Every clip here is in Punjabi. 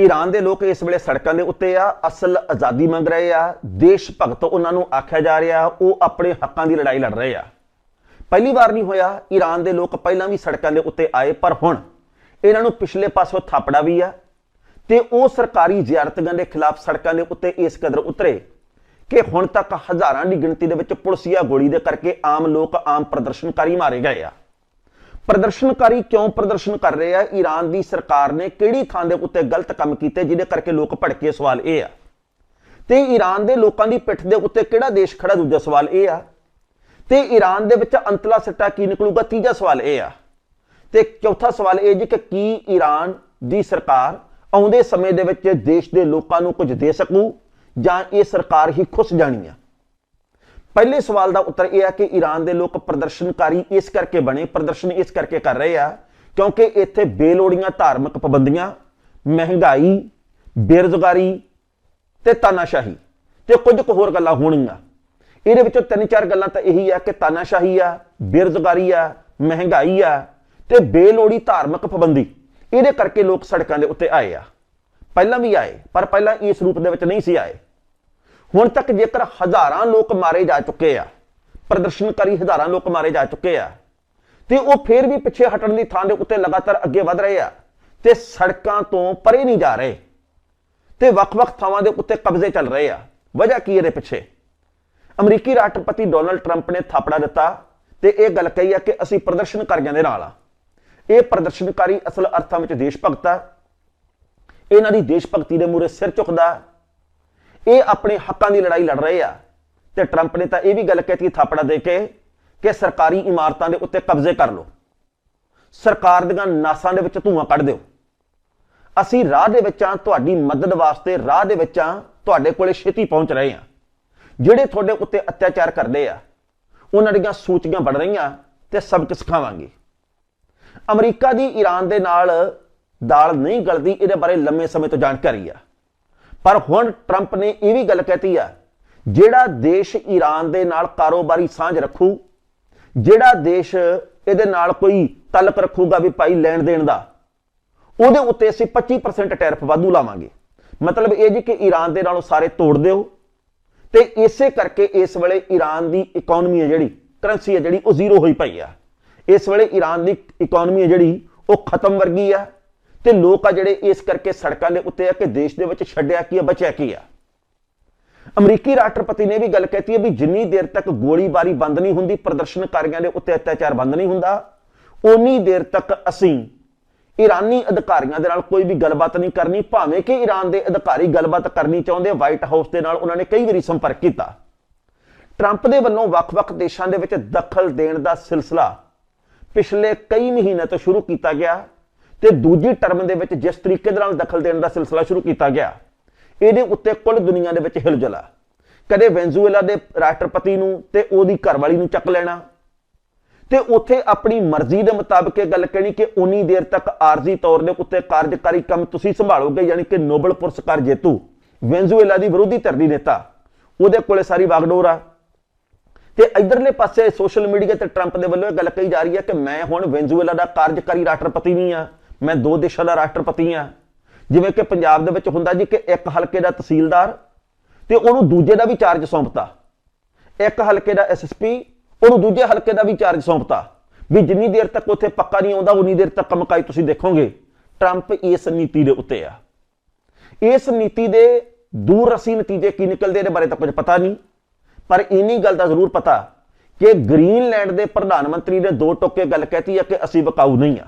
ਈਰਾਨ ਦੇ ਲੋਕ ਇਸ ਵੇਲੇ ਸੜਕਾਂ ਦੇ ਉੱਤੇ ਆ, ਅਸਲ ਆਜ਼ਾਦੀ ਮੰਗ ਰਹੇ ਆ, ਦੇਸ਼ ਭਗਤ ਉਹਨਾਂ ਨੂੰ ਆਖਿਆ ਜਾ ਰਿਹਾ, ਉਹ ਆਪਣੇ ਹੱਕਾਂ ਦੀ ਲੜਾਈ ਲੜ ਰਹੇ ਆ। ਪਹਿਲੀ ਵਾਰ ਨਹੀਂ ਹੋਇਆ, ਈਰਾਨ ਦੇ ਲੋਕ ਪਹਿਲਾਂ ਵੀ ਸੜਕਾਂ ਦੇ ਉੱਤੇ ਆਏ, ਪਰ ਹੁਣ ਇਹਨਾਂ ਨੂੰ ਪਿਛਲੇ ਪਾਸੋਂ ਥਾਪੜਾ ਵੀ ਆ ਤੇ ਉਹ ਸਰਕਾਰੀ ਜ਼ਿਆਰਤਗਾਂ ਦੇ ਖਿਲਾਫ ਸੜਕਾਂ ਦੇ ਉੱਤੇ ਇਸ ਕਦਰ ਉਤਰੇ ਕਿ ਹੁਣ ਤੱਕ ਹਜ਼ਾਰਾਂ ਦੀ ਗਿਣਤੀ ਦੇ ਵਿੱਚ ਪੁਲਸੀਆ ਗੋਲੀ ਦੇ ਕਰਕੇ ਆਮ ਲੋਕ ਆਮ ਪ੍ਰਦਰਸ਼ਨਕਾਰੀ ਮਾਰੇ ਗਏ ਆ। ਪ੍ਰਦਰਸ਼ਨਕਾਰੀ ਕਿਉਂ ਪ੍ਰਦਰਸ਼ਨ ਕਰ ਰਹੇ ਆ? ਈਰਾਨ ਦੀ ਸਰਕਾਰ ਨੇ ਕਿਹੜੀ ਥਾਂ ਦੇ ਉੱਤੇ ਗਲਤ ਕੰਮ ਕੀਤੇ ਜਿਹਦੇ ਕਰਕੇ ਲੋਕ ਭੜਕੇ? ਸਵਾਲ ਇਹ ਆ। ਤੇ ਈਰਾਨ ਦੇ ਲੋਕਾਂ ਦੀ ਪਿੱਠ ਦੇ ਉੱਤੇ ਕਿਹੜਾ ਦੇਸ਼ ਖੜਾ? ਦੂਜਾ ਸਵਾਲ ਇਹ ਆ। ਤੇ ਈਰਾਨ ਦੇ ਵਿੱਚ ਅੰਤਲਾ ਸਿੱਟਾ ਕੀ ਨਿਕਲੂਗਾ? ਤੀਜਾ ਸਵਾਲ ਇਹ ਆ। ਤੇ ਚੌਥਾ ਸਵਾਲ ਇਹ ਜੀ ਕਿ ਕੀ ਈਰਾਨ ਦੀ ਸਰਕਾਰ ਆਉਂਦੇ ਸਮੇਂ ਦੇ ਵਿੱਚ ਦੇਸ਼ ਦੇ ਲੋਕਾਂ ਨੂੰ ਕੁਝ ਦੇ ਸਕੂ? ਜਾਂ ਇਹ ਸਰਕਾਰ ਹੀ ਖੁੱਸ ਜਾਣੀ ਆ? ਪਹਿਲੇ ਸਵਾਲ ਦਾ ਉੱਤਰ ਇਹ ਹੈ ਕਿ ਈਰਾਨ ਦੇ ਲੋਕ ਪ੍ਰਦਰਸ਼ਨਕਾਰੀ ਇਸ ਕਰਕੇ ਬਣੇ, ਪ੍ਰਦਰਸ਼ਨ ਇਸ ਕਰਕੇ ਕਰ ਰਹੇ ਆ, ਕਿਉਂਕਿ ਇੱਥੇ ਬੇਲੋੜੀਆਂ ਧਾਰਮਿਕ ਪਾਬੰਦੀਆਂ, ਮਹਿੰਗਾਈ, ਬੇਰੁਜ਼ਗਾਰੀ ਤੇ ਤਾਨਾਸ਼ਾਹੀ ਤੇ ਕੁਝ ਕੁ ਹੋਰ ਗੱਲਾਂ ਹੋਣਗੀਆਂ। ਇਹਦੇ ਵਿੱਚੋਂ ਤਿੰਨ ਚਾਰ ਗੱਲਾਂ ਤਾਂ ਇਹੀ ਆ ਕਿ ਤਾਨਾਸ਼ਾਹੀ ਆ, ਬੇਰੁਜ਼ਗਾਰੀ ਆ, ਮਹਿੰਗਾਈ ਆ ਤੇ ਬੇਲੋੜੀ ਧਾਰਮਿਕ ਪਾਬੰਦੀ। ਇਹਦੇ ਕਰਕੇ ਲੋਕ ਸੜਕਾਂ ਦੇ ਉੱਤੇ ਆਏ ਆ। ਪਹਿਲਾਂ ਵੀ ਆਏ, ਪਰ ਪਹਿਲਾਂ ਇਸ ਰੂਪ ਦੇ ਵਿੱਚ ਨਹੀਂ ਸੀ ਆਏ। ਹੁਣ ਤੱਕ ਜੇਕਰ ਹਜ਼ਾਰਾਂ ਲੋਕ ਮਾਰੇ ਜਾ ਚੁੱਕੇ ਆ, ਪ੍ਰਦਰਸ਼ਨਕਾਰੀ ਹਜ਼ਾਰਾਂ ਲੋਕ ਮਾਰੇ ਜਾ ਚੁੱਕੇ ਆ, ਤੇ ਉਹ ਫੇਰ ਵੀ ਪਿੱਛੇ ਹਟਣ ਦੀ ਥਾਂ ਦੇ ਉੱਤੇ ਲਗਾਤਾਰ ਅੱਗੇ ਵਧ ਰਹੇ ਆ, ਤੇ ਸੜਕਾਂ ਤੋਂ ਪਰੇ ਨਹੀਂ ਜਾ ਰਹੇ, ਤੇ ਵੱਖ-ਵੱਖ ਥਾਵਾਂ ਦੇ ਉੱਤੇ ਕਬਜ਼ੇ ਚੱਲ ਰਹੇ ਆ। ਵਜ੍ਹਾ ਕੀ ਇਹਦੇ ਪਿੱਛੇ? ਅਮਰੀਕੀ ਰਾਸ਼ਟਰਪਤੀ ਡੋਨਲਡ ਟਰੰਪ ਨੇ ਥਾਪੜਾ ਦਿੱਤਾ ਤੇ ਇਹ ਗੱਲ ਕਹੀ ਆ ਕਿ ਅਸੀਂ ਪ੍ਰਦਰਸ਼ਨਕਾਰੀਆਂ ਦੇ ਨਾਲ ਆ। ਇਹ ਪ੍ਰਦਰਸ਼ਨਕਾਰੀ ਅਸਲ ਅਰਥਾਂ ਵਿੱਚ ਦੇਸ਼ ਭਗਤ ਆ। ਇਹਨਾਂ ਦੀ ਦੇਸ਼ ਭਗਤੀ ਦੇ ਮੂਰੇ ਸਿਰ ਝੁਕਦਾ ਇਹ ਆਪਣੇ ਹੱਕਾਂ ਦੀ ਲੜਾਈ ਲੜ ਰਹੇ ਆ। ਤੇ ਟਰੰਪ ਨੇ ਤਾਂ ਇਹ ਵੀ ਗੱਲ ਕਹਿਤੀ ਥਾਪੜਾ ਦੇ ਕੇ ਕਿ ਸਰਕਾਰੀ ਇਮਾਰਤਾਂ ਦੇ ਉੱਤੇ ਕਬਜ਼ੇ ਕਰ ਲਓ। ਸਰਕਾਰ ਦੀਆਂ ਨਾਸਾਂ ਦੇ ਵਿੱਚ ਧੂਆਂ ਕੱਢ ਦਿਓ। ਅਸੀਂ ਰਾਹ ਦੇ ਵਿੱਚ ਆ ਤੁਹਾਡੀ ਮਦਦ ਵਾਸਤੇ ਰਾਹ ਦੇ ਵਿੱਚ ਆ ਤੁਹਾਡੇ ਕੋਲੇ ਛੇਤੀ ਪਹੁੰਚ ਰਹੇ ਆ ਜਿਹੜੇ ਤੁਹਾਡੇ ਉੱਤੇ ਅਤਿਆਚਾਰ ਕਰਦੇ ਆ, ਉਹਨਾਂ ਦੀਆਂ ਸੂਚੀਆਂ ਵੱਧ ਰਹੀਆਂ ਤੇ ਸਬਕ ਸਿਖਾਵਾਂਗੇ। ਅਮਰੀਕਾ ਦੀ ਈਰਾਨ ਦੇ ਨਾਲ ਦਾਲ ਨਹੀਂ ਗਲਦੀ, ਇਹਦੇ ਬਾਰੇ ਲੰਮੇ ਸਮੇਂ ਤੋਂ ਜਾਣਕਾਰੀ ਆ। ਪਰ ਹੁਣ ਟਰੰਪ ਨੇ ਇਹ ਵੀ ਗੱਲ ਕਹਿਤੀ ਆ, ਜਿਹੜਾ ਦੇਸ਼ ਈਰਾਨ ਦੇ ਨਾਲ ਕਾਰੋਬਾਰੀ ਸਾਂਝ ਰੱਖੂ, ਜਿਹੜਾ ਦੇਸ਼ ਇਹਦੇ ਨਾਲ ਕੋਈ ਤਲਕ ਰੱਖੂਗਾ ਵੀ ਭਾਈ ਲੈਣ ਦੇਣ ਦਾ, ਉਹਦੇ ਉੱਤੇ ਅਸੀਂ 25% ਟੈਰਿਫ ਵਾਧੂ ਲਾਵਾਂਗੇ। ਮਤਲਬ ਇਹ ਜੀ ਕਿ ਈਰਾਨ ਦੇ ਨਾਲੋਂ ਸਾਰੇ ਤੋੜ ਦਿਓ ਤੇ ਇਸੇ ਕਰਕੇ ਇਸ ਵੇਲੇ ਈਰਾਨ ਦੀ ਇਕਨੋਮੀ ਹੈ ਜਿਹੜੀ ਕਰੰਸੀ ਹੈ ਜਿਹੜੀ ਉਹ ਜ਼ੀਰੋ ਹੋਈ ਪਈ ਆ। ਇਸ ਵੇਲੇ ਈਰਾਨ ਦੀ ਇਕਨੋਮੀ ਹੈ ਜਿਹੜੀ ਉਹ ਖਤਮ ਵਰਗੀ ਆ। ਤੇ ਲੋਕ ਆ ਜਿਹੜੇ ਇਸ ਕਰਕੇ ਸੜਕਾਂ ਦੇ ਉੱਤੇ ਆ ਕਿ ਦੇਸ਼ ਦੇ ਵਿੱਚ ਛੱਡਿਆ ਕੀ ਆ, ਬਚਿਆ ਕੀ ਆ। ਅਮਰੀਕੀ ਰਾਸ਼ਟਰਪਤੀ ਨੇ ਵੀ ਗੱਲ ਕਹਿਤੀ ਹੈ ਵੀ ਜਿੰਨੀ ਦੇਰ ਤੱਕ ਗੋਲੀਬਾਰੀ ਬੰਦ ਨਹੀਂ ਹੁੰਦੀ, ਪ੍ਰਦਰਸ਼ਨਕਾਰੀਆਂ ਦੇ ਉੱਤੇ ਅਤਿਆਚਾਰ ਬੰਦ ਨਹੀਂ ਹੁੰਦਾ ਉਨੀ ਦੇਰ ਤੱਕ ਅਸੀਂ ਈਰਾਨੀ ਅਧਿਕਾਰੀਆਂ ਦੇ ਨਾਲ ਕੋਈ ਵੀ ਗੱਲਬਾਤ ਨਹੀਂ ਕਰਨੀ, ਭਾਵੇਂ ਕਿ ਈਰਾਨ ਦੇ ਅਧਿਕਾਰੀ ਗੱਲਬਾਤ ਕਰਨੀ ਚਾਹੁੰਦੇ, ਵਾਈਟ ਹਾਊਸ ਦੇ ਨਾਲ ਉਹਨਾਂ ਨੇ ਕਈ ਵਾਰੀ ਸੰਪਰਕ ਕੀਤਾ। ਟਰੰਪ ਦੇ ਵੱਲੋਂ ਵੱਖ-ਵੱਖ ਦੇਸ਼ਾਂ ਦੇ ਵਿੱਚ ਦਖਲ ਦੇਣ ਦਾ ਸਿਲਸਿਲਾ ਪਿਛਲੇ ਕਈ ਮਹੀਨਿਆਂ ਤੋਂ ਸ਼ੁਰੂ ਕੀਤਾ ਗਿਆ। ਤੇ ਦੂਜੀ ਟਰਮ ਦੇ ਵਿੱਚ ਜਿਸ ਤਰੀਕੇ ਦੇ ਨਾਲ ਦਖਲ ਦੇਣ ਦਾ ਸਿਲਸਿਲਾ ਸ਼ੁਰੂ ਕੀਤਾ ਗਿਆ, ਇਹਦੇ ਉੱਤੇ ਕੁੱਲ ਦੁਨੀਆ ਦੇ ਵਿੱਚ ਹਿਲਜੁਲ ਕਦੇ ਵੈਨਜ਼ੂਏਲਾ ਦੇ ਰਾਸ਼ਟਰਪਤੀ ਨੂੰ ਤੇ ਉਹਦੀ ਘਰਵਾਲੀ ਨੂੰ ਚੱਕ ਲੈਣਾ। ਤੇ ਉੱਥੇ ਆਪਣੀ ਮਰਜ਼ੀ ਦੇ ਮੁਤਾਬਕ ਇਹ ਗੱਲ ਕਹਿਣੀ ਕਿ ਉਨੀ ਦੇਰ ਤੱਕ ਆਰਜ਼ੀ ਤੌਰ ਦੇ ਉੱਤੇ ਕਾਰਜਕਾਰੀ ਕੰਮ ਤੁਸੀਂ ਸੰਭਾਲੋਗੇ, ਯਾਨੀ ਕਿ ਨੋਬਲ ਪੁਰਸਕਾਰ ਜੇਤੂ। ਵੈਨਜ਼ੂਏਲਾ ਦੀ ਵਿਰੋਧੀ ਧਿਰ ਦੀ ਨੇਤਾ। ਉਹਦੇ ਕੋਲੇ ਸਾਰੀ ਵਾਗਡੋਰ ਆ। ਤੇ ਇਧਰਲੇ ਪਾਸੇ ਸੋਸ਼ਲ ਮੀਡੀਆ ਤੇ ਟਰੰਪ ਦੇ ਵੱਲੋਂ ਇਹ ਗੱਲ ਕਹੀ ਜਾ ਰਹੀ ਹੈ ਕਿ ਮੈਂ ਹੁਣ ਵੈਨਜ਼ੂਏਲਾ ਦਾ ਕਾਰਜਕਾਰੀ ਰਾਸ਼ਟਰਪਤੀ ਨਹੀਂ ਆ। ਮੈਂ ਦੋ ਦੇਸ਼ਾਂ ਦਾ ਰਾਸ਼ਟਰਪਤੀ ਆ ਜਿਵੇਂ ਕਿ ਪੰਜਾਬ ਦੇ ਵਿੱਚ ਹੁੰਦਾ ਜੀ ਕਿ ਇੱਕ ਹਲਕੇ ਦਾ ਤਹਿਸੀਲਦਾਰ ਤੇ ਉਹਨੂੰ ਦੂਜੇ ਦਾ ਵੀ ਚਾਰਜ ਸੌਂਪਤਾ। ਇੱਕ ਹਲਕੇ ਦਾ ਐਸਐਸਪੀ ਉਹਨੂੰ ਦੂਜੇ ਹਲਕੇ ਦਾ ਵੀ ਚਾਰਜ ਸੌਂਪਤਾ। ਵੀ ਜਿੰਨੀ ਦੇਰ ਤੱਕ ਉੱਥੇ ਪੱਕਾ ਨਹੀਂ ਆਉਂਦਾ, ਉਨੀ ਦੇਰ ਤੱਕ ਕੰਮਕਾਈ ਤੁਸੀਂ ਦੇਖੋਗੇ। ਟਰੰਪ ਇਸ ਨੀਤੀ ਦੇ ਉੱਤੇ ਆ। ਇਸ ਨੀਤੀ ਦੇ ਦੂਰ ਰਸੀ ਨਤੀਜੇ ਕੀ ਨਿਕਲਦੇ ਇਹਦੇ ਬਾਰੇ ਤਾਂ ਕੁਝ ਪਤਾ ਨਹੀਂ। ਪਰ ਇੰਨੀ ਗੱਲ ਦਾ ਜ਼ਰੂਰ ਪਤਾ ਕਿ ਗ੍ਰੀਨਲੈਂਡ ਦੇ ਪ੍ਰਧਾਨ ਮੰਤਰੀ ਨੇ ਦੋ ਟੋਕੇ ਗੱਲ ਕਹਿਤੀ ਹੈ ਕਿ ਅਸੀਂ ਵਿਕਾਊ ਨਹੀਂ ਆ।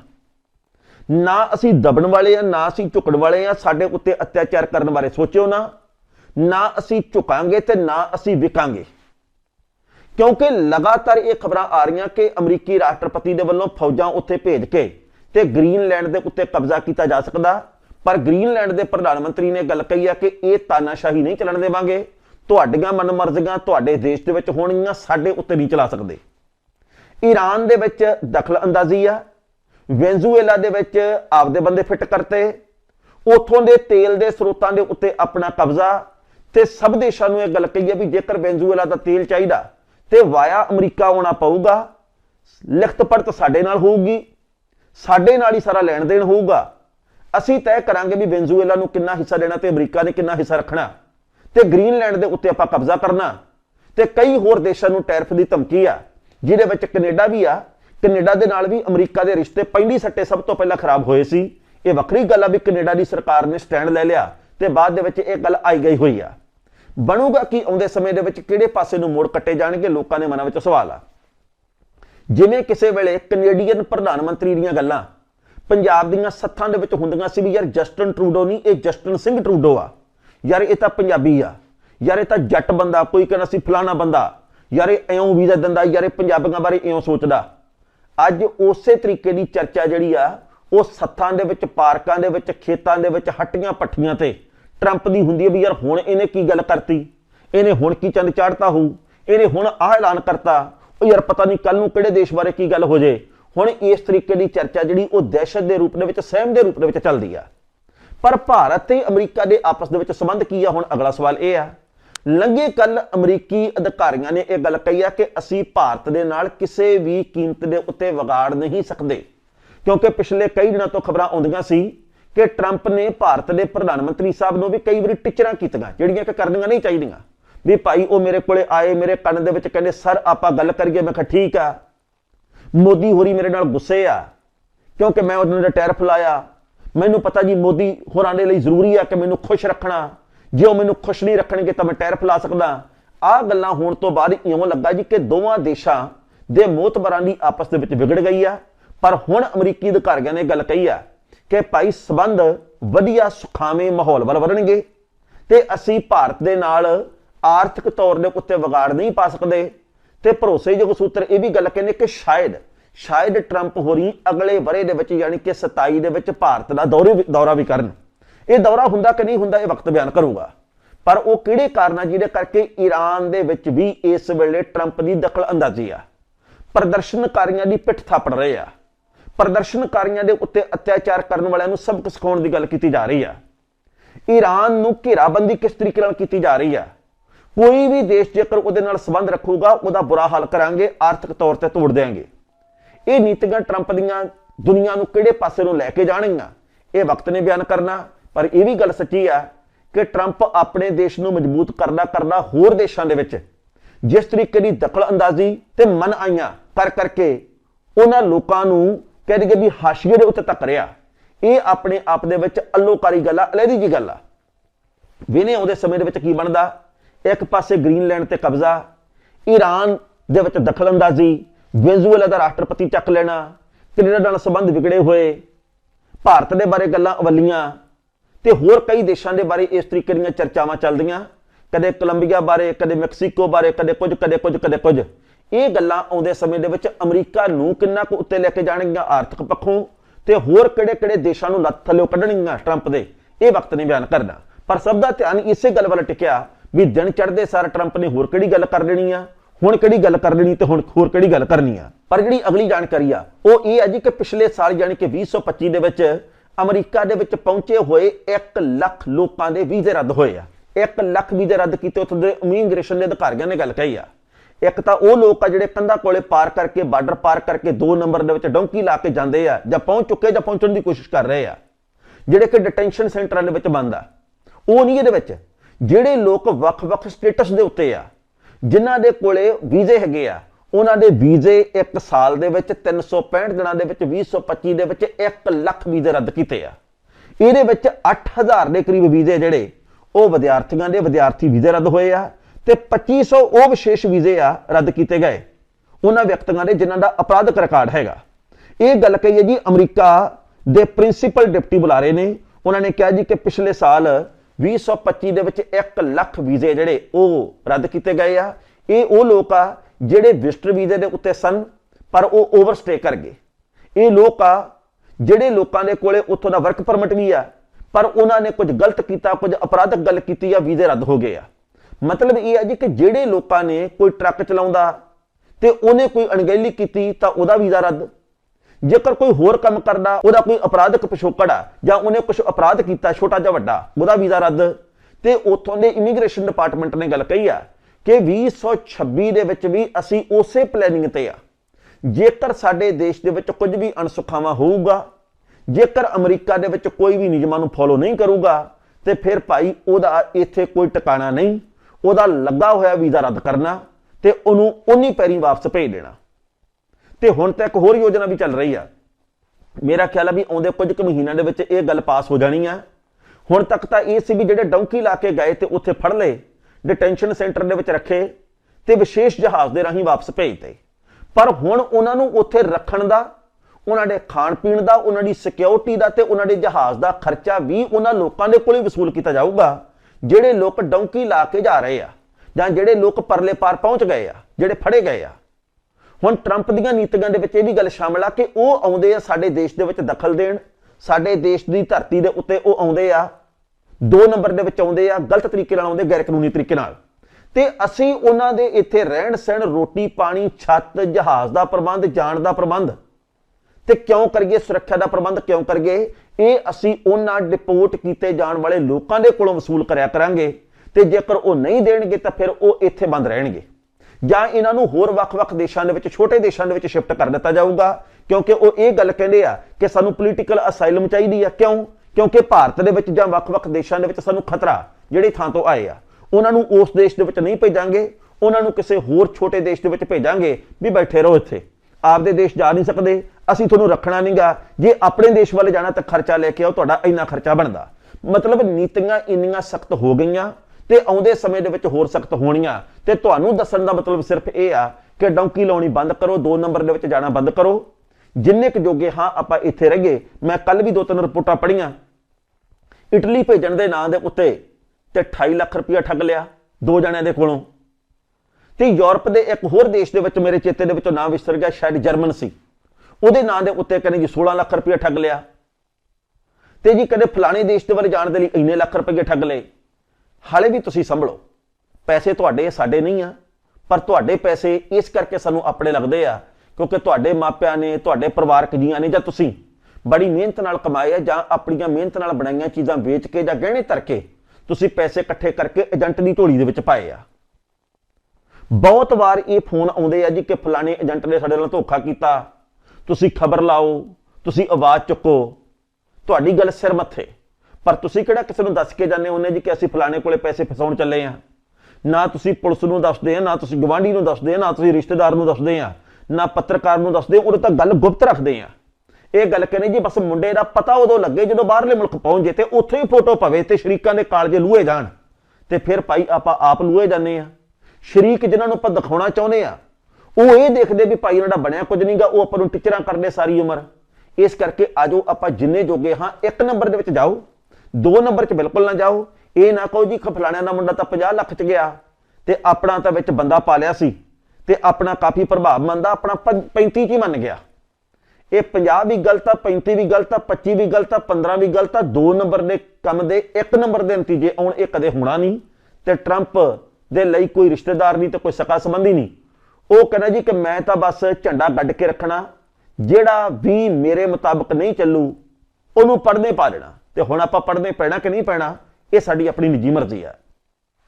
ਨਾ ਅਸੀਂ ਦਬਣ ਵਾਲੇ ਆ, ਨਾ ਅਸੀਂ ਝੁਕਣ ਵਾਲੇ ਆ, ਸਾਡੇ ਉੱਤੇ ਅਤਿਆਚਾਰ ਕਰਨ ਬਾਰੇ ਸੋਚਿਓ ਨਾ। ਨਾ ਅਸੀਂ ਝੁਕਾਂਗੇ ਤੇ ਨਾ ਅਸੀਂ ਵਿਕਾਂਗੇ। ਕਿਉਂਕਿ ਲਗਾਤਾਰ ਇਹ ਖਬਰਾਂ ਆ ਰਹੀਆਂ ਕਿ ਅਮਰੀਕੀ ਰਾਸ਼ਟਰਪਤੀ ਦੇ ਵੱਲੋਂ ਫੌਜਾਂ ਉੱਥੇ ਭੇਜ ਕੇ ਤੇ ਗ੍ਰੀਨਲੈਂਡ ਦੇ ਉੱਤੇ ਕਬਜ਼ਾ ਕੀਤਾ ਜਾ ਸਕਦਾ। ਪਰ ਗ੍ਰੀਨਲੈਂਡ ਦੇ ਪ੍ਰਧਾਨ ਮੰਤਰੀ ਨੇ ਗੱਲ ਕਹੀ ਆ ਕਿ ਇਹ ਤਾਨਾਸ਼ਾਹੀ ਨਹੀਂ ਚੱਲਣ ਦੇਵਾਂਗੇ। ਤੁਹਾਡੀਆਂ ਮਨਮਰਜ਼ੀਆਂ ਤੁਹਾਡੇ ਦੇਸ਼ ਦੇ ਵਿੱਚ ਹੋਣਗੀਆਂ, ਸਾਡੇ ਉੱਤੇ ਨਹੀਂ ਚਲਾ ਸਕਦੇ। ਈਰਾਨ ਦੇ ਵਿੱਚ ਦਖਲ ਅੰਦਾਜ਼ੀ ਆ ਵੈਨਜ਼ੂਏਲਾ ਦੇ ਵਿੱਚ ਆਪਦੇ ਬੰਦੇ ਫਿੱਟ ਕਰਤੇ, ਉਥੋਂ ਦੇ ਤੇਲ ਦੇ ਸਰੋਤਾਂ ਦੇ ਉੱਤੇ ਆਪਣਾ ਕਬਜ਼ਾ, ਤੇ ਸਭ ਦੇਸ਼ਾਂ ਨੂੰ ਇਹ ਗੱਲ ਕਹੀ ਹੈ ਵੀ ਜੇਕਰ ਵੈਨਜ਼ੂਏਲਾ ਦਾ ਤੇਲ ਚਾਹੀਦਾ, ਤੇ ਵਾਇਆ ਅਮਰੀਕਾ ਆਉਣਾ ਪਊਗਾ, ਲਿਖਤ ਪੜਤ ਸਾਡੇ ਨਾਲ ਹੋਊਗੀ, ਸਾਡੇ ਨਾਲ ਹੀ ਸਾਰਾ ਲੈਣ ਦੇਣ ਹੋਊਗਾ। ਅਸੀਂ ਤੈਅ ਕਰਾਂਗੇ ਵੀ ਵੈਨਜ਼ੂਏਲਾ ਨੂੰ ਕਿੰਨਾ ਹਿੱਸਾ ਦੇਣਾ ਤੇ ਅਮਰੀਕਾ ਨੇ ਕਿੰਨਾ ਹਿੱਸਾ ਰੱਖਣਾ, ਤੇ ਗ੍ਰੀਨਲੈਂਡ ਦੇ ਉੱਤੇ ਆਪਾਂ ਕਬਜ਼ਾ ਕਰਨਾ, ਤੇ ਕਈ ਹੋਰ ਦੇਸ਼ਾਂ ਨੂੰ ਟੈਰਫ ਦੀ ਧਮਕੀ ਆ, ਜਿਹਦੇ ਵਿੱਚ ਕੈਨੇਡਾ ਵੀ ਆ ਕੈਨੇਡਾ ਦੇ ਨਾਲ ਵੀ ਅਮਰੀਕਾ ਦੇ ਰਿਸ਼ਤੇ ਪਹਿਲੀ ਸੱਟੇ ਸਭ ਤੋਂ ਪਹਿਲਾਂ ਖਰਾਬ ਹੋਏ ਸੀ। ਇਹ ਵੱਖਰੀ ਗੱਲ ਆ ਵੀ ਕੈਨੇਡਾ ਦੀ ਸਰਕਾਰ ਨੇ ਸਟੈਂਡ ਲੈ ਲਿਆ ਤੇ ਬਾਅਦ ਦੇ ਵਿੱਚ ਇਹ ਗੱਲ ਆਈ ਗਈ ਹੋਈ ਆ। ਬਣੂਗਾ ਕਿ ਆਉਂਦੇ ਸਮੇਂ ਦੇ ਵਿੱਚ ਕਿਹੜੇ ਪਾਸੇ ਨੂੰ ਮੋੜ ਕੱਟੇ ਜਾਣਗੇ ਲੋਕਾਂ ਦੇ ਮਨਾਂ ਵਿੱਚ ਸਵਾਲ ਆ। ਜਿਵੇਂ ਕਿਸੇ ਵੇਲੇ ਕੈਨੇਡੀਅਨ ਪ੍ਰਧਾਨ ਮੰਤਰੀ ਦੀਆਂ ਗੱਲਾਂ, ਪੰਜਾਬ ਦੀਆਂ ਸੱਥਾਂ ਦੇ ਵਿੱਚ ਹੁੰਦੀਆਂ ਸੀ ਵੀ ਯਾਰ ਜਸਟਨ ਟਰੂਡੋ ਨਹੀਂ, ਇਹ ਜਸਟਨ ਸਿੰਘ ਟਰੂਡੋ ਆ। ਯਾਰ ਇਹ ਤਾਂ ਪੰਜਾਬੀ ਆ। ਯਾਰ ਇਹ ਤਾਂ ਜੱਟ ਬੰਦਾ, ਕੋਈ ਕਹਿੰਦਾ ਸੀ ਫਲਾਣਾ ਬੰਦਾ। ਯਾਰ ਇਹ ਇਉਂ ਵੀਜ਼ਾ ਦਿੰਦਾ, ਯਾਰ ਇਹ ਪੰਜਾਬੀਆਂ ਬਾਰੇ ਇਉਂ ਸੋਚਦਾ। ਅੱਜ ਉਸੇ ਤਰੀਕੇ ਦੀ ਚਰਚਾ ਜਿਹੜੀ ਆ, ਉਹ ਸੱਥਾਂ ਦੇ ਵਿੱਚ, ਪਾਰਕਾਂ ਦੇ ਵਿੱਚ, ਖੇਤਾਂ ਦੇ ਵਿੱਚ ਹੱਟੀਆਂ ਪੱਠੀਆਂ ਤੇ ਟਰੰਪ ਦੀ ਹੁੰਦੀ ਹੈ ਵੀ ਯਾਰ ਹੁਣ ਇਹਨੇ ਕੀ ਗੱਲ ਕਰਤੀ? ਇਹਨੇ ਹੁਣ ਕੀ ਚੰਦ ਚਾੜਤਾ ਹੋਊ? ਇਹਨੇ ਹੁਣ ਆਹ ਐਲਾਨ ਕਰਤਾ? ਉਹ ਯਾਰ ਪਤਾ ਨਹੀਂ ਕੱਲ ਨੂੰ ਕਿਹੜੇ ਦੇਸ਼ ਬਾਰੇ ਕੀ ਗੱਲ ਹੋ ਜੇ। ਹੁਣ ਇਸ ਤਰੀਕੇ ਦੀ ਚਰਚਾ ਜਿਹੜੀ, ਉਹ ਦਹਿਸ਼ਤ ਦੇ ਰੂਪ ਦੇ ਵਿੱਚ, ਸਹਿਮ ਦੇ ਰੂਪ ਦੇ ਵਿੱਚ ਚੱਲਦੀ ਆ। ਪਰ ਭਾਰਤ ਤੇ ਅਮਰੀਕਾ ਦੇ ਆਪਸ ਦੇ ਵਿੱਚ ਸੰਬੰਧ ਕੀ ਆ? ਹੁਣ ਅਗਲਾ ਸਵਾਲ ਇਹ ਆ। ਲੰਘੇ ਕੱਲ ਅਮਰੀਕੀ ਅਧਿਕਾਰੀਆਂ ਨੇ ਇਹ ਗੱਲ ਕਹੀ ਆ ਕਿ ਅਸੀਂ ਭਾਰਤ ਦੇ ਨਾਲ ਕਿਸੇ ਵੀ ਕੀਮਤ ਦੇ ਉੱਤੇ ਵਿਗਾੜ ਨਹੀਂ ਸਕਦੇ। ਕਿਉਂਕਿ ਪਿਛਲੇ ਕਈ ਦਿਨਾਂ ਤੋਂ ਖਬਰਾਂ ਆਉਂਦੀਆਂ ਸੀ ਕਿ ਟਰੰਪ ਨੇ ਭਾਰਤ ਦੇ ਪ੍ਰਧਾਨ ਮੰਤਰੀ ਸਾਹਿਬ ਨੂੰ ਵੀ ਕਈ ਵਾਰੀ ਟਿਚਰਾਂ ਕੀਤੀਆਂ, ਜਿਹੜੀਆਂ ਕਿ ਕਰਨੀਆਂ ਨਹੀਂ ਚਾਹੀਦੀਆਂ। ਵੀ ਭਾਈ, ਉਹ ਮੇਰੇ ਕੋਲੇ ਆਏ, ਮੇਰੇ ਕੰਨ ਦੇ ਵਿੱਚ ਕਹਿੰਦੇ, ਸਰ, ਆਪਾਂ ਗੱਲ ਕਰੀਏ। ਮੈਂ ਕਿਹਾ, ਠੀਕ ਆ। ਮੋਦੀ ਹੋਰੀ ਮੇਰੇ ਨਾਲ ਗੁੱਸੇ ਆ, ਕਿਉਂਕਿ ਮੈਂ ਉਹਨਾਂ ਦਾ ਟੈਰਫ ਲਾਇਆ ਮੈਨੂੰ ਪਤਾ ਜੀ, ਮੋਦੀ ਹੋਰਾਂ ਦੇ ਲਈ ਜ਼ਰੂਰੀ ਆ ਕਿ ਮੈਨੂੰ ਖੁਸ਼ ਰੱਖਣਾ। ਜੇ ਉਹ ਮੈਨੂੰ ਖੁਸ਼ ਨਹੀਂ ਰੱਖਣਗੇ ਤਾਂ ਮੈਂ ਟੈਰਫ ਲਾ ਸਕਦਾ। ਆਹ ਗੱਲਾਂ ਹੋਣ ਤੋਂ ਬਾਅਦ ਇਉਂ ਲੱਗਾ ਜੀ ਕਿ ਦੋਵਾਂ ਦੇਸ਼ਾਂ ਦੇ ਮੋਤਬਰਾਂ ਦੀ ਆਪਸ ਦੇ ਵਿੱਚ ਵਿਗੜ ਗਈ ਆ। ਪਰ ਹੁਣ ਅਮਰੀਕੀ ਅਧਿਕਾਰੀਆਂ ਨੇ ਗੱਲ ਕਹੀ ਆ ਕਿ ਭਾਈ ਸਬੰਧ ਵਧੀਆ ਸੁਖਾਵੇਂ ਮਾਹੌਲ ਵੱਲ ਵਧਣਗੇ ਤੇ ਅਸੀਂ ਭਾਰਤ ਦੇ ਨਾਲ ਆਰਥਿਕ ਤੌਰ ਦੇ ਉੱਤੇ ਵਿਗਾੜ ਨਹੀਂ ਪਾ ਸਕਦੇ। ਤੇ ਭਰੋਸੇਯੋਗ ਸੂਤਰ ਇਹ ਵੀ ਗੱਲ ਕਹਿੰਦੇ ਕਿ ਸ਼ਾਇਦ ਸ਼ਾਇਦ ਟਰੰਪ ਹੋਰੀ ਅਗਲੇ ਬਰੇ ਦੇ ਵਿੱਚ ਯਾਨੀ ਕਿ 27 ਦੇ ਵਿੱਚ ਭਾਰਤ ਦਾ ਦੌਰੇ ਵੀ- ਦੌਰਾ ਵੀ ਕਰਨ। ਇਹ ਦੌਰਾ ਹੁੰਦਾ ਕਿ ਨਹੀਂ ਹੁੰਦਾ ਇਹ ਵਕਤ ਬਿਆਨ ਕਰੂਗਾ। ਪਰ ਉਹ ਕਿਹੜੇ ਕਾਰਨਾਂ ਜਿਹਦੇ ਕਰਕੇ ਈਰਾਨ ਦੇ ਵਿੱਚ ਵੀ ਇਸ ਵੇਲੇ ਟਰੰਪ ਦੀ ਦਖਲ ਅੰਦਾਜ਼ੀ ਆ? ਪ੍ਰਦਰਸ਼ਨਕਾਰੀਆਂ ਦੀ ਪਿੱਠ ਥਾਪੜ ਰਹੇ ਆ। ਪ੍ਰਦਰਸ਼ਨਕਾਰੀਆਂ ਦੇ ਉੱਤੇ ਅਤਿਆਚਾਰ ਕਰਨ ਵਾਲਿਆਂ ਨੂੰ ਸਬਕ ਸਿਖਾਉਣ ਦੀ ਗੱਲ ਕੀਤੀ ਜਾ ਰਹੀ ਆ। ਈਰਾਨ ਨੂੰ ਘੇਰਾਬੰਦੀ ਕਿਸ ਤਰੀਕੇ ਨਾਲ ਕੀਤੀ ਜਾ ਰਹੀ ਆ? ਕੋਈ ਵੀ ਦੇਸ਼ ਜੇਕਰ ਉਹਦੇ ਨਾਲ ਸੰਬੰਧ ਰੱਖੂਗਾ, ਉਹਦਾ ਬੁਰਾ ਹਾਲ ਕਰਾਂਗੇ, ਆਰਥਿਕ ਤੌਰ ਤੇ ਤੋੜ ਦੇਾਂਗੇ ਇਹ ਨੀਤੀਆਂ ਟਰੰਪ ਦੀਆਂ ਦੁਨੀਆ ਨੂੰ ਕਿਹੜੇ ਪਾਸੇ ਨੂੰ ਲੈ ਕੇ ਜਾਣਗੀਆਂ? ਇਹ ਵਕਤ ਨੇ ਬਿਆਨ ਕਰਨਾ। ਪਰ ਇਹ ਵੀ ਗੱਲ ਸੱਚੀ ਆ ਕਿ ਟਰੰਪ ਆਪਣੇ ਦੇਸ਼ ਨੂੰ ਮਜ਼ਬੂਤ ਕਰਦਾ ਕਰਦਾ ਹੋਰ ਦੇਸ਼ਾਂ ਦੇ ਵਿੱਚ ਜਿਸ ਤਰੀਕੇ ਦੀ ਦਖਲ ਅੰਦਾਜ਼ੀ ਤੇ ਮਨ ਆਈਆਂ ਕਰ ਕਰਕੇ ਉਹਨਾਂ ਲੋਕਾਂ ਨੂੰ ਕਹਿ ਦਈਏ ਵੀ ਹਾਸ਼ੀਏ ਦੇ ਉੱਤੇ ਤੱਕ ਰਿਹਾ। ਇਹ ਆਪਣੇ ਆਪ ਦੇ ਵਿੱਚ ਅਲੋਕਾਰੀ ਗੱਲ ਆ ਅਲੱਦੀ ਜੀ ਗੱਲ ਆ। ਵੇਨੇ ਆਉਂਦੇ ਸਮੇਂ ਦੇ ਵਿੱਚ ਕੀ ਬਣਦਾ? ਇੱਕ ਪਾਸੇ ਗ੍ਰੀਨਲੈਂਡ ਤੇ ਕਬਜ਼ਾ, ਈਰਾਨ ਦੇ ਵਿੱਚ ਦਖਲਅੰਦਾਜ਼ੀ, ਵੈਨਜ਼ੂਏਲਾ ਦਾ ਰਾਸ਼ਟਰਪਤੀ ਚੱਕ ਲੈਣਾ, ਕੈਨੇਡਾ ਨਾਲ ਸੰਬੰਧ ਵਿਗੜੇ ਹੋਏ। ਭਾਰਤ ਦੇ ਬਾਰੇ ਗੱਲਾਂ ਅਵਲੀਆਂ ਤੇ ਹੋਰ ਕਈ ਦੇਸ਼ਾਂ ਦੇ ਬਾਰੇ ਇਸ ਤਰੀਕੇ ਦੀਆਂ ਚਰਚਾਵਾਂ ਚੱਲਦੀਆਂ। ਕਦੇ ਕੋਲੰਬੀਆ ਬਾਰੇ, ਕਦੇ ਮੈਕਸੀਕੋ ਬਾਰੇ, ਕਦੇ ਕੁਝ ਕਦੇ ਕੁਝ ਕਦੇ ਕੁਝ। ਇਹ ਗੱਲਾਂ ਆਉਂਦੇ ਸਮੇਂ ਦੇ ਵਿੱਚ ਅਮਰੀਕਾ ਨੂੰ ਕਿੰਨਾ ਕੁ ਉੱਤੇ ਲੈ ਕੇ ਜਾਣਗੀਆਂ ਆਰਥਿਕ ਪੱਖੋਂ ਤੇ ਹੋਰ ਕਿਹੜੇ-ਕਿਹੜੇ ਦੇਸ਼ਾਂ ਨੂੰ ਲੱਤ ਥੱਲੇ ਕੱਢਣਗੀਆਂ ਟਰੰਪ ਦੇ? ਇਹ ਵਕਤ ਨਹੀਂ ਬਿਆਨ ਕਰਨਾ। ਪਰ ਸਭ ਦਾ ਧਿਆਨ ਇਸੇ ਗੱਲ ਵੱਲ ਟਿਕਿਆ ਵੀ ਦਿਨ ਚੜ੍ਹਦੇ ਸਾਰ ਟਰੰਪ ਨੇ ਹੋਰ ਕਿਹੜੀ ਗੱਲ ਕਰ ਲੈਣੀ ਆ? ਹੁਣ ਕਿਹੜੀ ਗੱਲ ਕਰ ਲੈਣੀ ਤੇ ਹੁਣ ਹੋਰ ਕਿਹੜੀ ਗੱਲ ਕਰਨੀ ਆ? ਪਰ ਜਿਹੜੀ ਅਗਲੀ ਜਾਣਕਾਰੀ ਆ, ਉਹ ਇਹ ਹੈ ਜੀ ਕਿ ਪਿਛਲੇ ਸਾਲ ਯਾਨੀ ਕਿ 2025 ਦੇ ਵਿੱਚ ਅਮਰੀਕਾ ਦੇ ਵਿੱਚ ਪਹੁੰਚੇ ਹੋਏ 1 ਲੱਖ ਲੋਕਾਂ ਦੇ ਵੀਜ਼ੇ ਰੱਦ ਹੋਏ ਆ। 1 ਲੱਖ ਵੀਜ਼ੇ ਰੱਦ ਕੀਤੇ, ਉੱਥੋਂ ਦੇ ਇਮੀਗ੍ਰੇਸ਼ਨ ਦੇ ਅਧਿਕਾਰੀਆਂ ਨੇ ਗੱਲ ਕਹੀ ਆ। ਇੱਕ ਤਾਂ ਉਹ ਲੋਕ ਆ ਜਿਹੜੇ ਕੰਧਾਂ ਕੋਲੇ ਪਾਰ ਕਰਕੇ, ਬਾਰਡਰ ਪਾਰ ਕਰਕੇ 2 ਨੰਬਰ ਦੇ ਵਿੱਚ ਡੌਂਕੀ ਲਾ ਕੇ ਜਾਂਦੇ ਆ ਜਾਂ ਪਹੁੰਚ ਚੁੱਕੇ ਜਾਂ ਪਹੁੰਚਣ ਦੀ ਕੋਸ਼ਿਸ਼ ਕਰ ਰਹੇ ਆ। ਜਿਹੜੇ ਕਿ ਡਿਟੈਂਸ਼ਨ ਸੈਂਟਰਾਂ ਦੇ ਵਿੱਚ ਬੰਦ ਆ। ਉਹ ਨਹੀਂ ਇਹਦੇ ਵਿੱਚ। ਜਿਹੜੇ ਲੋਕ ਵੱਖ-ਵੱਖ ਸਟੇਟਸ ਦੇ ਉੱਤੇ ਆ, ਜਿਨ੍ਹਾਂ ਦੇ ਕੋਲੇ ਵੀਜ਼ੇ ਹੈਗੇ ਆ ਉਹਨਾਂ ਦੇ ਵੀਜ਼ੇ ਇੱਕ ਸਾਲ ਦੇ ਵਿੱਚ 365 ਦਿਨਾਂ ਦੇ ਵਿੱਚ 2025 ਦੇ ਵਿੱਚ 1 ਲੱਖ ਵੀਜ਼ੇ ਰੱਦ ਕੀਤੇ ਆ। ਇਹਦੇ ਵਿੱਚ 8000 ਦੇ ਕਰੀਬ ਵੀਜ਼ੇ ਜਿਹੜੇ, ਉਹ ਵਿਦਿਆਰਥੀਆਂ ਦੇ ਵਿਦਿਆਰਥੀ ਵੀਜ਼ੇ ਰੱਦ ਹੋਏ ਆ ਤੇ 2500 ਉਹ ਵਿਸ਼ੇਸ਼ ਵੀਜ਼ੇ ਆ, ਰੱਦ ਕੀਤੇ ਗਏ। ਉਹਨਾਂ ਵਿਅਕਤੀਆਂ ਦੇ ਜਿਨ੍ਹਾਂ ਦਾ ਅਪਰਾਧਿਕ ਰਿਕਾਰਡ ਹੈਗਾ। ਇਹ ਗੱਲ ਕਹੀ ਹੈ ਜੀ, ਅਮਰੀਕਾ ਦੇ ਪ੍ਰਿੰਸੀਪਲ ਡਿਪਟੀ ਬੁਲਾਰੇ ਨੇ। ਉਹਨਾਂ ਨੇ ਕਿਹਾ ਜੀ ਕਿ ਪਿਛਲੇ ਸਾਲ 2025 ਦੇ ਵਿੱਚ 1 ਲੱਖ ਵੀਜ਼ੇ ਜਿਹੜੇ, ਉਹ ਰੱਦ ਕੀਤੇ ਗਏ ਆ। ਇਹ ਉਹ ਲੋਕ ਆ ਜਿਹੜੇ ਵਿਜ਼ਟਰ ਵੀਜ਼ੇ ਦੇ ਉੱਤੇ ਸਨ, ਪਰ ਉਹ ਓਵਰਸਟੇ ਕਰ ਗਏ। ਇਹ ਲੋਕ ਆ, ਜਿਹੜੇ ਲੋਕਾਂ ਦੇ ਕੋਲੇ ਉੱਥੋਂ ਦਾ ਵਰਕ ਪਰਮਿਟ ਵੀ ਆ, ਪਰ ਉਹਨਾਂ ਨੇ ਕੁਝ ਗਲਤ ਕੀਤਾ, ਕੁਝ ਅਪਰਾਧਕ ਗੱਲ ਕੀਤੀ ਆ, ਵੀਜ਼ੇ ਰੱਦ ਹੋ ਗਏ ਆ। ਮਤਲਬ ਇਹ ਹੈ ਜੀ ਕਿ ਜਿਹੜੇ ਲੋਕਾਂ ਨੇ ਕੋਈ ਟਰੱਕ ਚਲਾਉਂਦਾ ਤੇ ਉਹਨੇ ਕੋਈ ਅਣਗਹਿਲੀ ਕੀਤੀ, ਤਾਂ ਉਹਦਾ ਵੀਜ਼ਾ ਰੱਦ। ਜੇਕਰ ਕੋਈ ਹੋਰ ਕੰਮ ਕਰਦਾ, ਉਹਦਾ ਕੋਈ ਅਪਰਾਧਕ ਪਿਛੋਕੜ ਆ, ਜਾਂ ਉਹਨੇ ਕੁਝ ਅਪਰਾਧ ਕੀਤਾ, ਛੋਟਾ ਜਾਂ ਵੱਡਾ, ਉਹਦਾ ਵੀਜ਼ਾ ਰੱਦ। ਤੇ ਉਥੋਂ ਦੇ ਇਮੀਗ੍ਰੇਸ਼ਨ ਡਿਪਾਰਟਮੈਂਟ ਨੇ ਗੱਲ ਕਹੀ ਆ ਕਿ 2026 ਦੇ ਵਿੱਚ ਵੀ ਅਸੀਂ ਉਸੇ ਪਲੈਨਿੰਗ ਤੇ ਆ। ਜੇਕਰ ਸਾਡੇ ਦੇਸ਼ ਦੇ ਵਿੱਚ ਕੁਝ ਵੀ ਅਣਸੁਖਾਵਾਂ ਹੋਊਗਾ, ਜੇਕਰ ਅਮਰੀਕਾ ਦੇ ਵਿੱਚ ਕੋਈ ਵੀ ਨਿਯਮਾਂ ਨੂੰ ਫੋਲੋ ਨਹੀਂ ਕਰੂਗਾ, ਤੇ ਫਿਰ ਭਾਈ ਉਹਦਾ ਇੱਥੇ ਕੋਈ ਟਿਕਾਣਾ ਨਹੀਂ, ਉਹਦਾ ਲੱਗਾ ਹੋਇਆ ਵੀਜ਼ਾ ਰੱਦ ਕਰਨਾ ਤੇ ਉਹਨੂੰ ਉਨੀ ਪੈਰੀ ਵਾਪਸ ਭੇਜ ਦੇਣਾ। ਤੇ ਹੁਣ ਤਾਂ ਇੱਕ ਹੋਰ ਯੋਜਨਾ ਵੀ ਚੱਲ ਰਹੀ ਆ। ਮੇਰਾ ਖਿਆਲ ਆ ਵੀ ਆਉਂਦੇ ਕੁਝ ਕੁ ਮਹੀਨਿਆਂ ਦੇ ਵਿੱਚ ਇਹ ਗੱਲ ਪਾਸ ਹੋ ਜਾਣੀ ਆ। ਹੁਣ ਤੱਕ ਤਾਂ ਇਹ ਸੀ ਵੀ ਜਿਹੜੇ ਡੌਂਕੀ ਲਾ ਕੇ ਗਏ ਤੇ ਉੱਥੇ ਫੜ ਲਏ ਡਿਟੈਂਸ਼ਨ ਸੈਂਟਰ ਦੇ ਵਿੱਚ ਰੱਖੇ ਤੇ ਵਿਸ਼ੇਸ਼ ਜਹਾਜ਼ ਦੇ ਰਾਹੀਂ ਵਾਪਸ ਭੇਜਤੇ। ਪਰ ਹੁਣ ਉਹਨਾਂ ਨੂੰ ਉੱਥੇ ਰੱਖਣ ਦਾ, ਉਹਨਾਂ ਦੇ ਖਾਣ ਪੀਣ ਦਾ, ਉਹਨਾਂ ਦੀ ਸਿਕਿਉਰਿਟੀ ਦਾ ਤੇ ਉਹਨਾਂ ਦੇ ਜਹਾਜ਼ ਦਾ ਖਰਚਾ ਵੀ ਉਹਨਾਂ ਲੋਕਾਂ ਦੇ ਕੋਲ ਹੀ ਵਸੂਲ ਕੀਤਾ ਜਾਊਗਾ, ਜਿਹੜੇ ਲੋਕ ਡੌਂਕੀ ਲਾ ਕੇ ਜਾ ਰਹੇ ਆ ਜਾਂ ਜਿਹੜੇ ਲੋਕ ਪਰਲੇ ਪਾਰ ਪਹੁੰਚ ਗਏ ਆ, ਜਿਹੜੇ ਫੜੇ ਗਏ ਆ। ਹੁਣ ਟਰੰਪ ਦੀਆਂ ਨੀਤੀਆਂ ਦੇ ਵਿੱਚ ਇਹ ਵੀ ਗੱਲ ਸ਼ਾਮਲ ਆ ਕਿ ਉਹ ਆਉਂਦੇ ਆ ਸਾਡੇ ਦੇਸ਼ ਦੇ ਵਿੱਚ ਦਖਲ ਦੇਣ, ਸਾਡੇ ਦੇਸ਼ ਦੀ ਧਰਤੀ ਦੇ ਉੱਤੇ ਉਹ ਆਉਂਦੇ ਆ ਦੋ ਨੰਬਰ ਦੇ ਵਿੱਚ ਆਉਂਦੇ ਆ, ਗਲਤ ਤਰੀਕੇ ਨਾਲ ਆਉਂਦੇ ਗੈਰ ਕਾਨੂੰਨੀ ਤਰੀਕੇ ਨਾਲ। ਤੇ ਅਸੀਂ ਉਹਨਾਂ ਦੇ ਇੱਥੇ ਰਹਿਣ ਸਹਿਣ, ਰੋਟੀ ਪਾਣੀ, ਛੱਤ, ਜਹਾਜ਼ ਦਾ ਪ੍ਰਬੰਧ, ਜਾਣ ਦਾ ਪ੍ਰਬੰਧ। ਤੇ ਕਿਉਂ ਕਰੀਏ, ਸੁਰੱਖਿਆ ਦਾ ਪ੍ਰਬੰਧ ਕਿਉਂ ਕਰੀਏ? ਇਹ ਅਸੀਂ ਉਹਨਾਂ ਡਿਪੋਰਟ ਕੀਤੇ ਜਾਣ ਵਾਲੇ ਲੋਕਾਂ ਦੇ ਕੋਲੋਂ ਵਸੂਲ ਕਰਿਆ ਕਰਾਂਗੇ। ਤੇ ਜੇਕਰ ਉਹ ਨਹੀਂ ਦੇਣਗੇ ਤਾਂ ਫਿਰ ਉਹ ਇੱਥੇ ਬੰਦ ਰਹਿਣਗੇ। ਜਾਂ ਇਹਨਾਂ ਨੂੰ ਹੋਰ ਵੱਖ-ਵੱਖ ਦੇਸ਼ਾਂ ਦੇ ਵਿੱਚ, ਛੋਟੇ ਦੇਸ਼ਾਂ ਦੇ ਵਿੱਚ ਸ਼ਿਫਟ ਕਰ ਦਿੱਤਾ ਜਾਊਗਾ। ਕਿਉਂਕਿ ਉਹ ਇਹ ਗੱਲ ਕਹਿੰਦੇ ਆ ਕਿ ਸਾਨੂੰ ਪੋਲੀਟੀਕਲ ਅਸਾਈਲਮ ਚਾਹੀਦੀ ਆ। ਕਿਉਂ? ਕਿਉਂਕਿ ਭਾਰਤ ਦੇ ਵਿੱਚ ਜਾਂ ਵੱਖ-ਵੱਖ ਦੇਸ਼ਾਂ ਦੇ ਵਿੱਚ ਸਾਨੂੰ ਖਤਰਾ ਜਿਹੜੀ ਥਾਂ ਤੋਂ ਆਏ ਆ। ਉਹਨਾਂ ਨੂੰ ਉਸ ਦੇਸ਼ ਦੇ ਵਿੱਚ ਨਹੀਂ ਭੇਜਾਂਗੇ, ਉਹਨਾਂ ਨੂੰ ਕਿਸੇ ਹੋਰ ਛੋਟੇ ਦੇਸ਼ ਦੇ ਵਿੱਚ ਭੇਜਾਂਗੇ ਵੀ ਬੈਠੇ ਰਹੋ ਇੱਥੇ। ਆਪਦੇ ਦੇਸ਼ ਜਾ ਨਹੀਂ ਸਕਦੇ, ਅਸੀਂ ਤੁਹਾਨੂੰ ਰੱਖਣਾ ਨਹੀਂਗਾ। ਜੇ ਆਪਣੇ ਦੇਸ਼ ਵੱਲ ਜਾਣਾ ਤਾਂ ਖਰਚਾ ਲੈ ਕੇ ਆਓ, ਤੁਹਾਡਾ ਇੰਨਾ ਖਰਚਾ ਬਣਦਾ। ਮਤਲਬ ਨੀਤੀਆਂ ਇੰਨੀਆਂ ਸਖਤ ਹੋ ਗਈਆਂ ਤੇ ਆਉਂਦੇ ਸਮੇਂ ਦੇ ਵਿੱਚ ਹੋਰ ਸਖਤ ਹੋਣੀਆਂ। ਤੇ ਤੁਹਾਨੂੰ ਦੱਸਣ ਦਾ ਮਤਲਬ ਸਿਰਫ ਇਹ ਆ ਕਿ ਡੌਂਕੀ ਲਾਉਣੀ ਬੰਦ ਕਰੋ, ਦੋ ਨੰਬਰ ਦੇ ਵਿੱਚ ਜਾਣਾ ਬੰਦ ਕਰੋ। ਜਿੰਨੇ ਕੁ ਜੋਗੇ ਹਾਂ, ਆਪਾਂ ਇੱਥੇ ਰਹੀਏ। ਮੈਂ ਕੱਲ ਵੀ ਦੋ ਤਿੰਨ ਰਿਪੋਰਟਾਂ ਪੜ੍ਹੀਆਂ। ਇਟਲੀ ਭੇਜਣ ਦੇ ਨਾਂ ਦੇ ਉੱਤੇ ਤੇ 28 ਲੱਖ ਰੁਪਇਆ ਠੱਗ ਲਿਆ ਦੋ ਜਣਿਆਂ ਦੇ ਕੋਲੋਂ। ਤੇ ਯੂਰਪ ਦੇ ਇੱਕ ਹੋਰ ਦੇਸ਼ ਦੇ ਵਿੱਚ ਮੇਰੇ ਚੇਤੇ ਦੇ ਵਿੱਚੋਂ ਨਾਮ ਵਿਸਰ ਗਿਆ, ਸ਼ਾਇਦ ਜਰਮਨ ਸੀ। ਉਹਦੇ ਨਾਂ ਦੇ ਉੱਤੇ ਕਹਿੰਦੇ ਜੀ 16 ਲੱਖ ਰੁਪਇਆ ਠੱਗ ਲਿਆ। ਤੇ ਜੀ ਕਦੇ ਫਲਾਣੇ ਦੇਸ਼ ਦੇ ਵੱਲ ਜਾਣ ਦੇ ਲਈ ਇੰਨੇ ਲੱਖ ਰੁਪਏ ਠੱਗ ਲਏ। ਹਾਲੇ ਵੀ ਤੁਸੀਂ ਸੰਭਲੋ। ਪੈਸੇ ਤੁਹਾਡੇ ਸਾਡੇ ਨਹੀਂ ਆ। ਪਰ ਤੁਹਾਡੇ ਪੈਸੇ ਇਸ ਕਰਕੇ ਸਾਨੂੰ ਆਪਣੇ ਲੱਗਦੇ ਆ ਕਿਉਂਕਿ ਤੁਹਾਡੇ ਮਾਪਿਆਂ ਨੇ, ਤੁਹਾਡੇ ਪਰਿਵਾਰਕ ਜੀਆਂ ਨੇ ਜਾਂ ਤੁਸੀਂ ਬੜੀ ਮਿਹਨਤ ਨਾਲ ਕਮਾਏ ਜਾਂ ਆਪਣੀਆਂ ਮਿਹਨਤ ਨਾਲ ਬਣਾਈਆਂ ਚੀਜ਼ਾਂ ਵੇਚ ਕੇ ਜਾਂ ਗਹਿਣੇ ਧਰ ਕੇ ਤੁਸੀਂ ਪੈਸੇ ਇਕੱਠੇ ਕਰਕੇ ਏਜੰਟ ਦੀ ਢੋਲੀ ਦੇ ਵਿੱਚ ਪਾਏ ਆ। ਬਹੁਤ ਵਾਰ ਇਹ ਫੋਨ ਆਉਂਦੇ ਆ ਜੀ ਕਿ ਫਲਾਣੇ ਏਜੰਟ ਨੇ ਸਾਡੇ ਨਾਲ ਧੋਖਾ ਕੀਤਾ। ਤੁਸੀਂ ਖਬਰ ਲਾਓ, ਤੁਸੀਂ ਆਵਾਜ਼ ਚੁੱਕੋ। ਤੁਹਾਡੀ ਗੱਲ ਸਿਰ ਮੱਥੇ। ਪਰ ਤੁਸੀਂ ਕਿਹੜਾ ਕਿਸੇ ਨੂੰ ਦੱਸ ਕੇ ਜਾਂਦੇ ਹੁੰਦੇ ਜੀ ਕਿ ਅਸੀਂ ਫਲਾਣੇ ਕੋਲੇ ਪੈਸੇ ਫਸਾਉਣ ਚੱਲੇ ਆ? ਨਾ ਤੁਸੀਂ ਪੁਲਿਸ ਨੂੰ ਦੱਸਦੇ ਆ, ਨਾ ਤੁਸੀਂ ਗਵਾਂਢੀ ਨੂੰ ਦੱਸਦੇ ਆ, ਨਾ ਤੁਸੀਂ ਰਿਸ਼ਤੇਦਾਰ ਨੂੰ ਦੱਸਦੇ ਆ। ਨਾ ਪੱਤਰਕਾਰ ਨੂੰ ਦੱਸਦੇ, ਉਦੋਂ ਤਾਂ ਗੱਲ ਗੁਪਤ ਰੱਖਦੇ ਆ। ਇਹ ਗੱਲ ਕਹਿੰਦੇ ਜੀ, ਬਸ ਮੁੰਡੇ ਦਾ ਪਤਾ ਉਦੋਂ ਲੱਗੇ ਜਦੋਂ ਬਾਹਰਲੇ ਮੁਲਕ ਪਹੁੰਚ ਜੇ ਤੇ ਉੱਥੇ ਹੀ ਫੋਟੋ ਪਵੇ ਤੇ ਸ਼ਰੀਕਾਂ ਦੇ ਕਾਲਜੇ ਲੂਏ ਜਾਣ। ਤੇ ਫਿਰ ਭਾਈ ਆਪਾਂ ਆਪ ਲੂਏ ਜਾਂਦੇ ਆ। ਸ਼ਰੀਕ ਜਿਨ੍ਹਾਂ ਨੂੰ ਆਪਾਂ ਦਿਖਾਉਣਾ ਚਾਹੁੰਦੇ ਆ, ਉਹ ਇਹ ਦੇਖਦੇ ਵੀ ਭਾਈ ਇਹਨਾਂ ਦਾ ਬਣਿਆ ਕੁਝ ਨਹੀਂਗਾ ਉਹ ਆਪਾਂ ਨੂੰ ਟੀਚਰਾਂ ਕਰਦੇ ਸਾਰੀ ਉਮਰ। ਇਸ ਕਰਕੇ ਆਜੋ ਆਪਾਂ ਜਿੰਨੇ ਜੋਗੇ ਹਾਂ, ਇੱਕ ਨੰਬਰ ਦੇ ਵਿੱਚ ਜਾਓ। ਦੋ ਨੰਬਰ 'ਚ ਬਿਲਕੁਲ ਨਾ ਜਾਓ। ਇਹ ਨਾ ਕਹੋ ਜੀ, ਖਫਲਾਣਿਆਂ ਦਾ ਮੁੰਡਾ ਤਾਂ 50 ਲੱਖ 'ਚ ਗਿਆ ਤੇ ਆਪਣਾ ਤਾਂ ਵਿੱਚ ਬੰਦਾ ਪਾ ਲਿਆ ਸੀ। ਤੇ ਆਪਣਾ ਕਾਫੀ ਪ੍ਰਭਾਵ ਮੰਨਦਾ, ਆਪਣਾ 35 'ਚ ਹੀ ਮੰਨ ਗਿਆ? ਇਹ 50 ਵੀ ਗਲਤ ਆ 35 ਵੀ ਗਲਤ ਆ 25 ਵੀ ਗਲਤ ਆ 15 ਵੀ ਗਲਤ ਆ, ਦੋ ਨੰਬਰ ਦੇ ਕੰਮ ਦੇ, ਇੱਕ ਨੰਬਰ ਦੇ ਨਤੀਜੇ ਆਉਣ, ਇਹ ਕਦੇ ਹੋਣਾ ਨਹੀਂ ਤੇ ਟਰੰਪ ਦੇ ਲਈ ਕੋਈ ਰਿਸ਼ਤੇਦਾਰ ਨਹੀਂ ਤੇ ਕੋਈ ਸਕਾ ਸੰਬੰਧੀ ਨਹੀਂ। ਉਹ ਕਹਿੰਦਾ ਜੀ ਕਿ ਮੈਂ ਤਾਂ ਬਸ ਝੰਡਾ ਗੱਡ ਕੇ ਰੱਖਣਾ, ਜਿਹੜਾ ਵੀ ਮੇਰੇ ਮੁਤਾਬਕ ਨਹੀਂ ਚੱਲੂ, ਉਹਨੂੰ ਪੜਨੇ ਪਾ ਦੇਣਾ ਤੇ ਹੁਣ ਆਪਾਂ ਪੜਨੇ ਪੈਣਾ ਕਿ ਨਹੀਂ ਪੈਣਾ, ਇਹ ਸਾਡੀ ਆਪਣੀ ਨਿੱਜੀ ਮਰਜ਼ੀ ਆ।